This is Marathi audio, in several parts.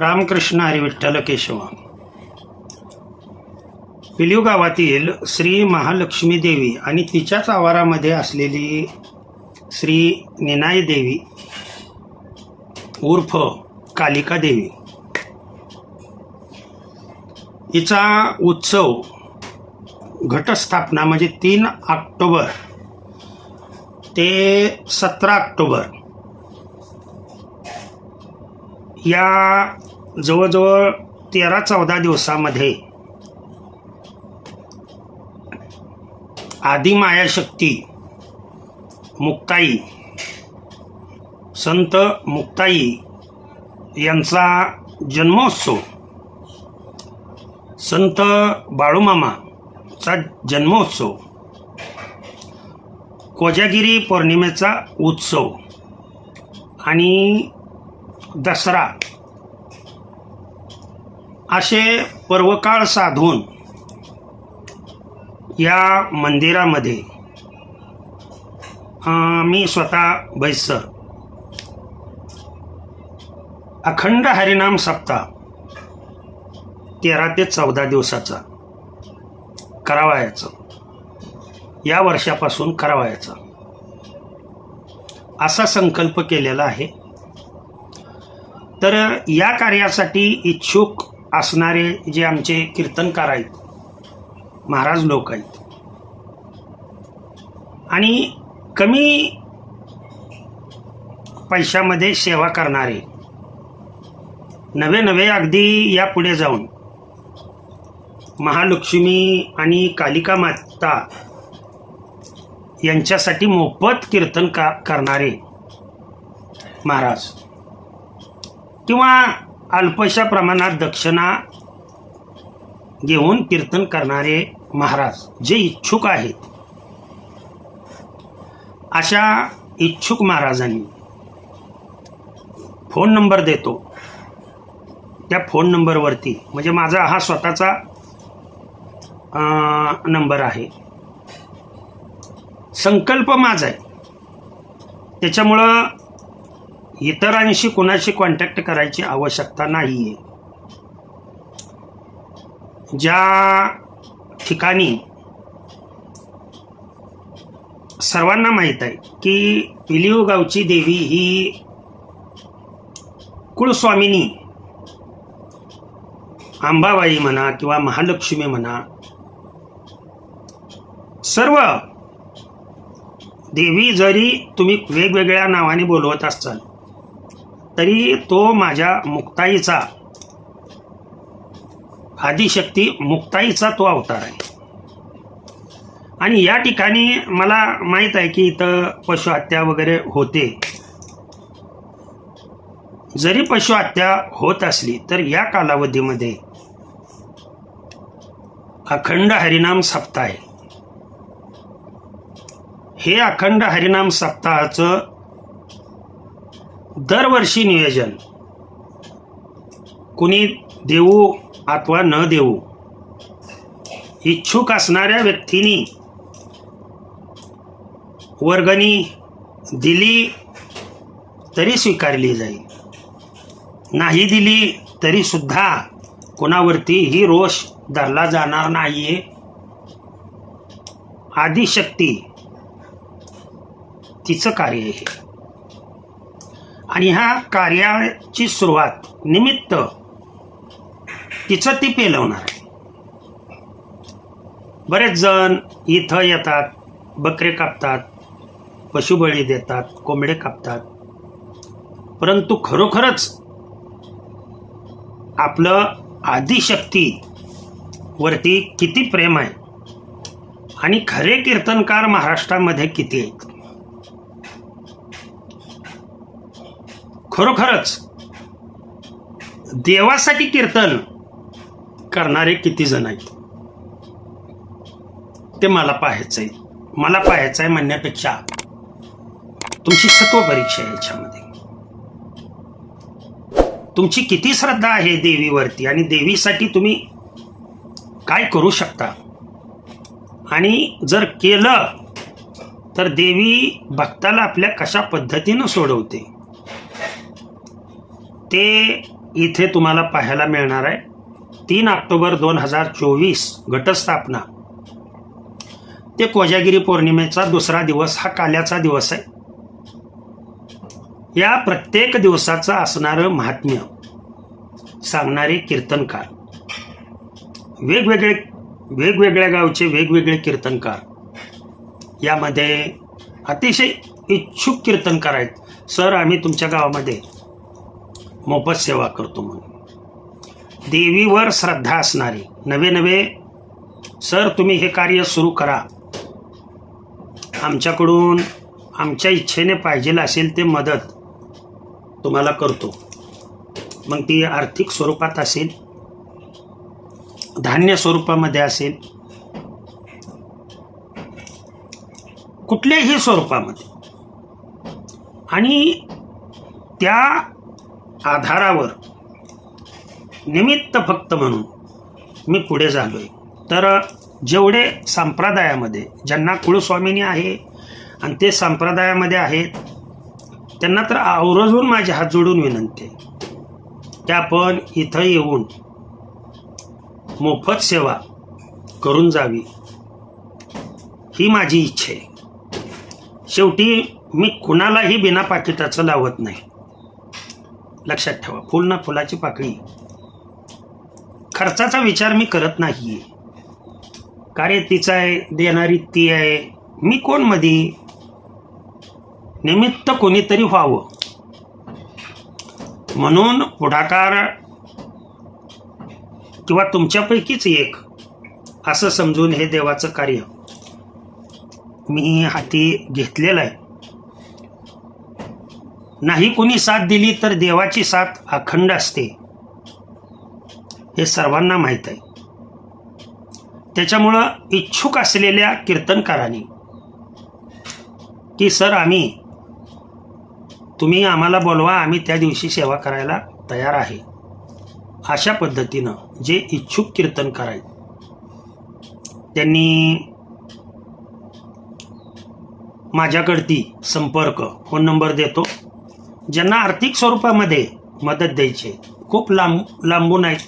रामकृष्ण हरिविठ्ठल केशव. पिलिव गावातील श्री महालक्ष्मी देवी आणि तिच्याच आवारामध्ये असलेली श्री निनाय देवी उर्फ कालिका देवी. हिचा उत्सव घटस्थापना म्हणजे तीन ऑक्टोबर ते सतरा ऑक्टोबर या जवळजवळ तेरा चौदा दिवसामध्ये आदिमायाशक्ती मुक्ताई संत मुक्ताई यांचा जन्मोत्सव संत बाळूमामाचा जन्मोत्सव कोजागिरी पौर्णिमेचा उत्सव आणि दसरा असे पर्वकाळ साधून या मंदिरामध्ये मी स्वतः बैसर अखंड हरिनाम सप्ताह तेरा ते चौदा दिवसाचा करावायचं. या वर्षापासून करावायचा. असा संकल्प केलेला आहे. तर या कार्यासाठी इच्छुक असणारे जे आमचे कीर्तनकार आहेत महाराज लोक आहेत. आणि कमी पैशामध्ये सेवा करणारे नवे नवे अगदी यापुढे जाऊन महालक्ष्मी आणि कालिका माता यांच्यासाठी मोफत कीर्तन का करणारे महाराज. किंवा अल्पशा प्रमाणात दक्षिणा घेऊन कीर्तन करणारे महाराज जे इच्छुक आहेत. अशा इच्छुक महाराजांनी फोन नंबर देतो. त्या फोन नंबरवरती म्हणजे माझा हा स्वतःचा नंबर आहे. संकल्प माझा आहे. त्याच्यामुळं इतरांशी कोणाशी कॉन्टॅक्ट करायची आवश्यकता नाही आहे ज्या ठिकाणी सर्वांना माहीत आहे की पिलिव गावची देवी ही कुळस्वामिनी आंबाबाई म्हणा किंवा महालक्ष्मी म्हणा सर्व देवी जरी तुम्ही वेगवेगळ्या नावाने बोलवत असाल तरी तो माझ्या मुक्ताईचा आदिशक्ती मुक्ताईचा तो अवतार आहे. आणि या ठिकाणी मला माहीत आहे की इथं पशुहत्या वगैरे होते. जरी पशुहत्या होत असली तर या कालावधीमध्ये अखंड हरिनाम सप्ताह आहे. हे अखंड हरिनाम सप्ताहाचं दरवर्षी नियोजन. कुणी देऊ अथवा न देऊ. इच्छुक असणाऱ्या व्यक्तींनी वर्गणी दिली तरी स्वीकारली जाईल. नाही दिली तरीसुद्धा कोणावरती ही रोष धरला जाणार नाहीये. आदिशक्ती तिचं कार्य आहे. आणि ह्या कार्याची सुरुवात निमित्त तिचं ती पेलवणार आहे. बरेच जण इथं येतात बकरे कापतात पशुबळी देतात कोंबडे कापतात. परंतु खरोखरच आपलं आदिशक्ती वरती किती प्रेम आहे. आणि खरे कीर्तनकार महाराष्ट्रामध्ये किती आहेत? खरोखरच देवासाठी कीर्तन करणारे किती जण आहेत? ते मला पाहायचं आहे मला पाहायचं आहे म्हणण्यापेक्षा तुमची सत्व परीक्षा आहे याच्यामध्ये. तुमची किती श्रद्धा आहे देवीवरती आणि देवीसाठी तुम्ही काय करू शकता? आणि जर केलं तर देवी भक्ताला आपल्या कशा पद्धतीनं सोडवते? ते इथे तुम्हाला पाहायला मिळणार आहे. तीन ऑक्टोबर दोन हजार चोवीस घटस्थापना. ते कोजागिरी पौर्णिमेचा दुसरा दिवस हा काल्याचा दिवस आहे. या प्रत्येक दिवसाचं असणारं महात्म्य सांगणारे कीर्तनकार. वेगवेगळे वेगवेगळ्या गावचे वेगवेगळे कीर्तनकार. यामध्ये अतिशय इच्छुक कीर्तनकार आहेत. सर आम्ही तुमच्या गावामध्ये मोफत सेवा करतो म्हणून. देवीवर श्रद्धा असणारी नवे नवे सर तुम्ही हे कार्य सुरू करा. आमच्याकडून आमच्या इच्छेने पाहिजे असेल ते मदत तुम्हाला करतो. मग ती आर्थिक स्वरूपात असेल धान्य स्वरूपामध्ये असेल कुठल्याही स्वरूपामध्ये. आणि त्या आधारावर. निमित्त फक्त म्हणून मी पुढे झालोय तर जेवढे संप्रदायामध्ये ज्यांना कुळस्वामिनी आहे आणि ते संप्रदायामध्ये आहेत त्यांना तर आवर्जून माझे हात जोडून विनंती आहे की आपण इथं येऊन मोफत सेवा करून जावी. ही माझी इच्छा आहे. शेवटी मी कुणालाही बिना पाकिटाचं लावत नाही. लक्षात ठेवा. फुल ना फुलाची पाकळी. खर्चाचा विचार मी करत नाही कार्य तिचं आहे देणारी ती आहे. मी कोण मधी निमित्त कोणीतरी व्हावं. म्हणून पुढाकार किंवा तुमच्यापैकीच एक असं समजून हे देवाचं कार्य. मी हाती घेतलेलं आहे. नाही कोणी साथ दिली तर देवाची साथ अखंड असते. हे सर्वांना माहीत आहे. त्याच्यामुळं इच्छुक असलेल्या कीर्तनकारांनी की सर आम्ही तुम्ही आम्हाला बोलवा आम्ही त्या दिवशी सेवा करायला तयार आहे. अशा पद्धतीनं जे इच्छुक कीर्तनकार आहेत त्यांनी माझ्याकडती संपर्क फोन नंबर देतो. ज्यांना आर्थिक स्वरूपामध्ये मदत द्यायची आहे, खूप लांब लांबून आहेत.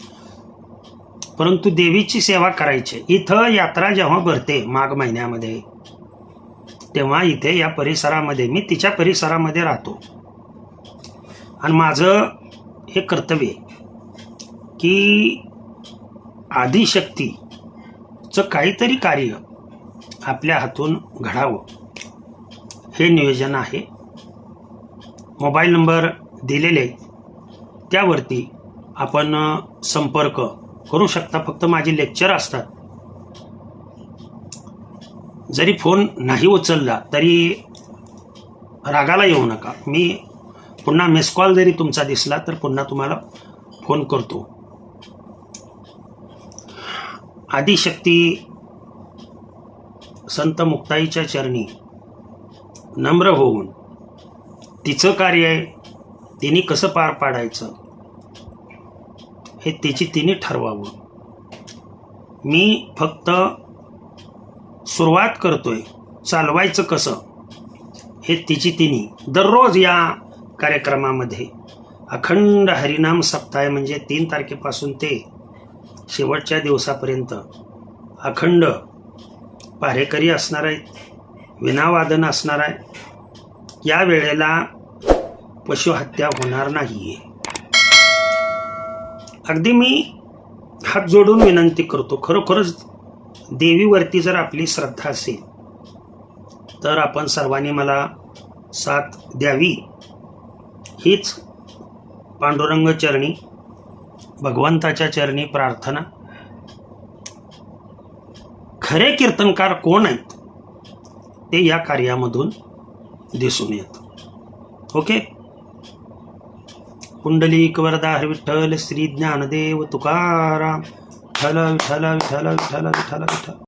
परंतु देवीची सेवा करायची इथं यात्रा जेव्हा भरते माघ महिन्यामध्ये तेव्हा इथे या परिसरामध्ये मी तिच्या परिसरामध्ये राहतो. आणि माझं हे कर्तव्य की आदिशक्तीचं काहीतरी कार्य आपल्या हातून घडावं. हे नियोजन आहे. मोबाईल नंबर दिलेले त्यावरती आपण संपर्क करू शकता. फक्त माझे लेक्चर असतात. जरी फोन नाही उचलला तरी रागाला येऊ नका. मी पुन्हा मिस कॉल जरी तुमचा दिसला तर पुन्हा तुम्हाला फोन करतो. आदिशक्ती संत मुक्ताईच्या चरणी नम्र होऊन तिचं कार्य आहे तिने कसं पार पाडायचं हे तिची तिने ठरवावं. मी फक्त सुरुवात करतोय चालवायचं कसं हे तिची तिने. दररोज या कार्यक्रमामध्ये अखंड हरिनाम सप्ताह म्हणजे तीन तारखेपासून ते शेवटच्या दिवसापर्यंत अखंड पारेकरी असणार आहेत विनावादन असणार आहे या वेळेला पशुहत्या होणार नाही आहे अगदी मी हात जोडून विनंती करतो खरोखरच देवीवरती जर आपली श्रद्धा असेल तर आपण सर्वांनी मला साथ द्यावी. हीच पांडुरंग चरणी भगवंताच्या चरणी प्रार्थना. खरे कीर्तनकार कोण आहेत? ते या कार्यामधून दिसून येत. ओके? कुंडलिक वरदा हरी विठ्ठल श्री ज्ञानदेव तुकाराम. विठ्ठल विठ्ठल विठ्ठल विठ्ठल विठ्ठल विठ्ठल.